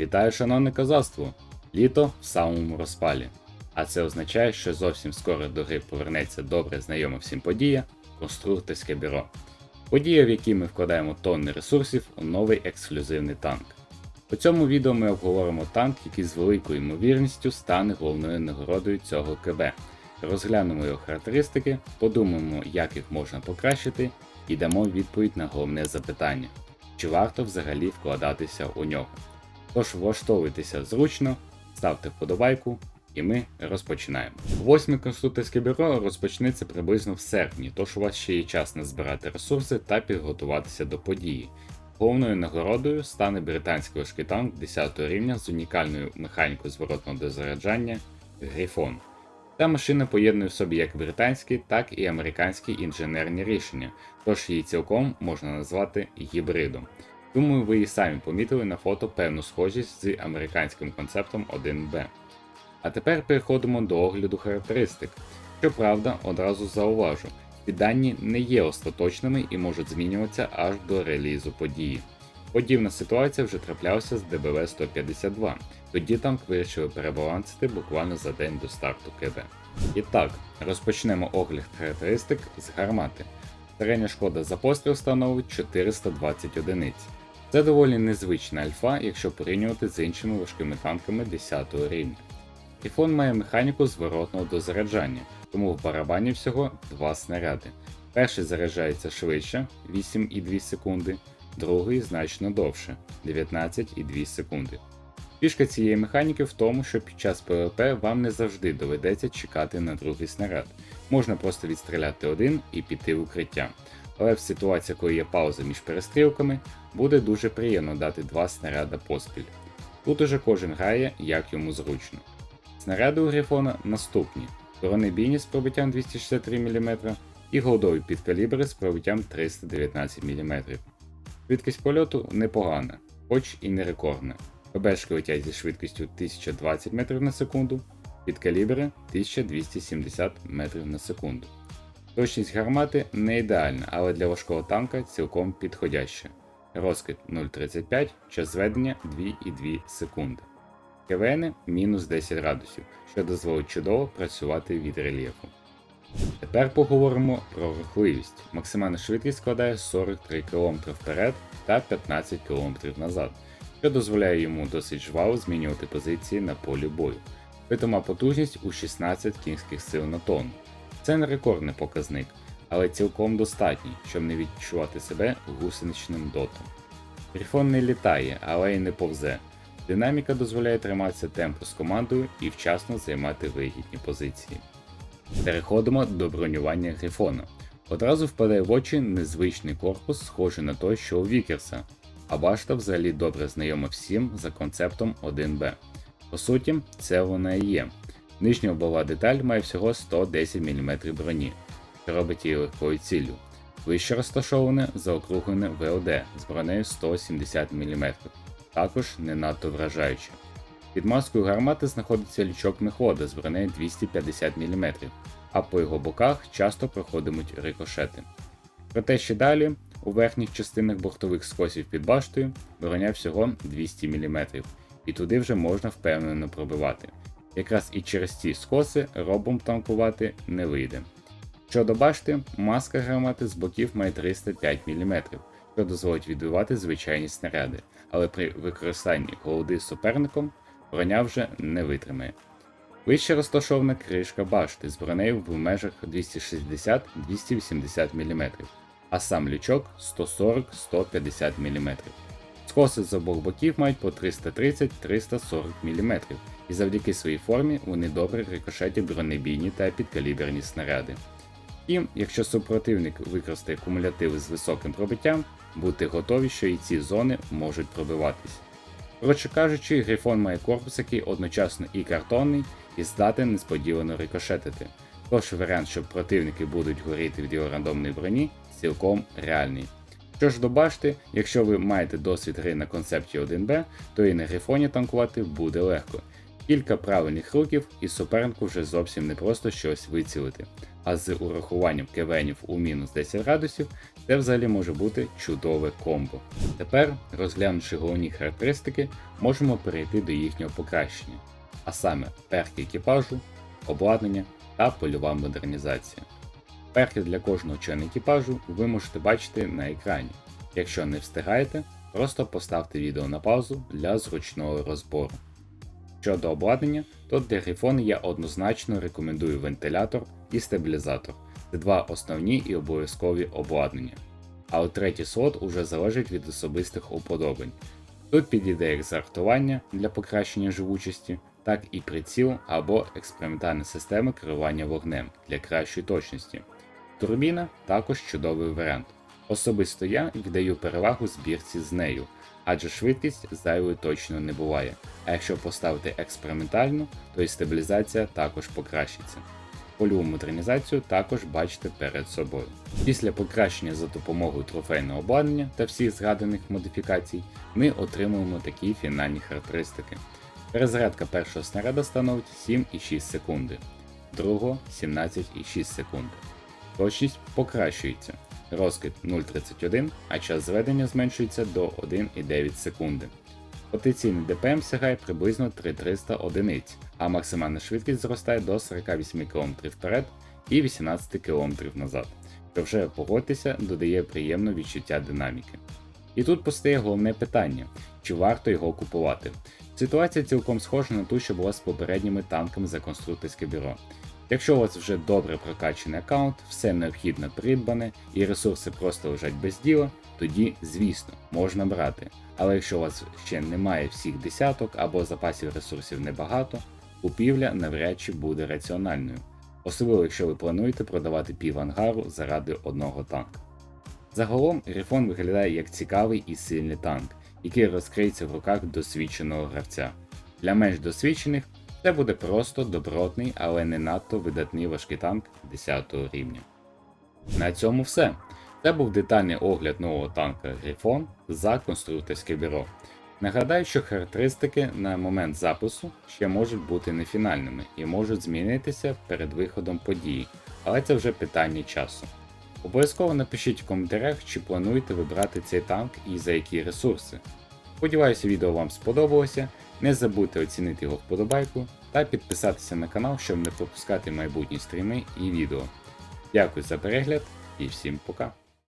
Вітаю, шановне козацтво! Літо в самому розпалі. А це означає, що зовсім скоро до гри повернеться добре знайома всім подія конструкторське бюро. Подія, в якій ми вкладаємо тонни ресурсів у новий ексклюзивний танк. У цьому відео ми обговоримо танк, який з великою ймовірністю стане головною нагородою цього КБ. Розглянемо його характеристики, подумаємо, як їх можна покращити, і дамо відповідь на головне запитання: чи варто взагалі вкладатися у нього. Тож влаштовуйтеся зручно, ставте вподобайку, і ми розпочинаємо. Восьме конструкторське бюро розпочнеться приблизно в серпні, тож у вас ще є час назбирати ресурси та підготуватися до події. Головною нагородою стане британський важкий танк 10 рівня з унікальною механікою зворотного дозаряджання Грифон. Та машина поєднує в собі як британські, так і американські інженерні рішення, тож її цілком можна назвати гібридом. Думаю, ви і самі помітили на фото певну схожість з американським концептом 1B. А тепер переходимо до огляду характеристик. Щоправда, одразу зауважу, ці дані не є остаточними і можуть змінюватися аж до релізу події. Подібна ситуація вже траплялася з ДБВ 152, тоді танк вирішили перебалансити буквально за день до старту КБ. І так, розпочнемо огляд характеристик з гармати. Середня шкода за постріл становить 420 одиниць. Це доволі незвична альфа, якщо порівнювати з іншими важкими танками 10 рівня. Тіфон має механіку зворотного дозаряджання, тому в барабані всього два снаряди. Перший заряджається швидше 8,2 секунди, другий значно довше 19,2 секунди. Фішка цієї механіки в тому, що під час ПВП вам не завжди доведеться чекати на другий снаряд. Можна просто відстріляти один і піти в укриття. Але в ситуації, коли є пауза між перестрілками, буде дуже приємно дати два снаряда поспіль. Тут уже кожен грає, як йому зручно. Снаряди у Грифона наступні: бронебійні з пробиттям 263 мм і голдові підкалібри з пробиттям 319 мм. Швидкість польоту непогана, хоч і не рекордна. ПБшки летять зі швидкістю 1020 метрів на секунду, підкалібри 1270 метрів на секунду. Точність гармати не ідеальна, але для важкого танка цілком підходяща. Розкид 0,35, час зведення 2,2 секунди. КВН мінус 10 градусів, що дозволить чудово працювати від рельєфу. Тепер поговоримо про рухливість. Максимальна швидкість складає 43 км вперед та 15 км назад, що дозволяє йому досить жваво змінювати позиції на полі бою. Питома потужність у 16 кінських сил на тонну. Це не рекордний показник, але цілком достатній, щоб не відчувати себе гусеничним дотом. Грифон не літає, але й не повзе. Динаміка дозволяє триматися темпу з командою і вчасно займати вигідні позиції. Переходимо до бронювання грифона. Одразу впадає в очі незвичний корпус, схожий на той, що у Вікерса, а башта взагалі добре знайома всім за концептом 1Б. По суті, це вона і є. Нижня обова деталь має всього 110 мм броні, що робить її легкою ціллю. Вище розташоване заокруглене ВОД з бронею 170 мм, також не надто вражаюче. Під маскою гармати знаходиться лючок мехода з бронею 250 мм, а по його боках часто проходимуть рикошети. Проте ще далі, у верхніх частинах бортових скосів під баштою, броня всього 200 мм, і туди вже можна впевнено пробивати. Якраз і через ці скоси робом танкувати не вийде. Щодо башти, маска гармати з боків має 305 мм, що дозволить відбивати звичайні снаряди, але при використанні голоди суперником броня вже не витримає. Вище розташована кришка башти з бронею в межах 260-280 мм, а сам лючок 140-150 мм. Скоси з обох боків мають по 330-340 мм, і завдяки своїй формі вони добре рикошетять бронебійні та підкаліберні снаряди. І якщо супротивник використає кумулятиви з високим пробиттям, будьте готові, що і ці зони можуть пробиватись. Коротше кажучи, грифон має корпус, який одночасно і картонний, і здатен несподівано рикошетити. Тож варіант, що противники будуть горіти від його рандомної броні, цілком реальний. Що ж до башти, якщо ви маєте досвід гри на концепті 1Б, то і на грифоні танкувати буде легко. Кілька правильних руків і супернику вже зовсім не просто щось вицілити, а з урахуванням кевенів у мінус 10 градусів Це взагалі може бути чудове комбо. Тепер, розглянувши головні характеристики, можемо перейти до їхнього покращення, а саме перки екіпажу, обладнання та польова модернізація. Перки для кожного члена екіпажу ви можете бачити на екрані. Якщо не встигаєте, просто поставте відео на паузу для зручного розбору. Щодо обладнання, то для грифона я однозначно рекомендую вентилятор і стабілізатор. Це два основні і обов'язкові обладнання. А от третій слот уже залежить від особистих уподобань. Тут підійде як зартування для покращення живучості, так і приціл або експериментальна система керування вогнем для кращої точності. Турбіна також чудовий варіант. Особисто я віддаю перевагу збірці з нею, адже швидкість зайвою точно не буває. А якщо поставити експериментальну, то і стабілізація також покращиться. Польову модернізацію також бачите перед собою. Після покращення за допомогою трофейного обладнання та всіх згаданих модифікацій, ми отримуємо такі фінальні характеристики. Перезарядка першого снаряда становить 7,6 секунди, другого 17,6 секунди. Точність покращується. Розкид 0,31, а час зведення зменшується до 1,9 секунди. Потенційний ДПМ сягає приблизно 3300 одиниць, а максимальна швидкість зростає до 48 км вперед і 18 км назад, що вже погодьтеся додає приємне відчуття динаміки. І тут постає головне питання: чи варто його купувати? Ситуація цілком схожа на ту, що була з попередніми танками за конструкторське бюро. Якщо у вас вже добре прокачаний аккаунт, все необхідне придбане і ресурси просто лежать без діла, тоді, звісно, можна брати. Але якщо у вас ще немає всіх десяток або запасів ресурсів небагато, купівля навряд чи буде раціональною, особливо якщо ви плануєте продавати пів ангару заради одного танка. Загалом Грифон виглядає як цікавий і сильний танк, який розкриється в руках досвідченого гравця. Для менш досвідчених це буде просто добротний, але не надто видатний важкий танк 10 рівня. На цьому все. Це був детальний огляд нового танка Грифон за конструкторське бюро. Нагадаю, що характеристики на момент запису ще можуть бути не фінальними і можуть змінитися перед виходом події, але це вже питання часу. Обов'язково напишіть в коментарях, чи плануєте вибрати цей танк і за які ресурси. Сподіваюся, відео вам сподобалося. Не забудьте оцінити його вподобайку та підписатися на канал, щоб не пропускати майбутні стріми і відео. Дякую за перегляд і всім пока!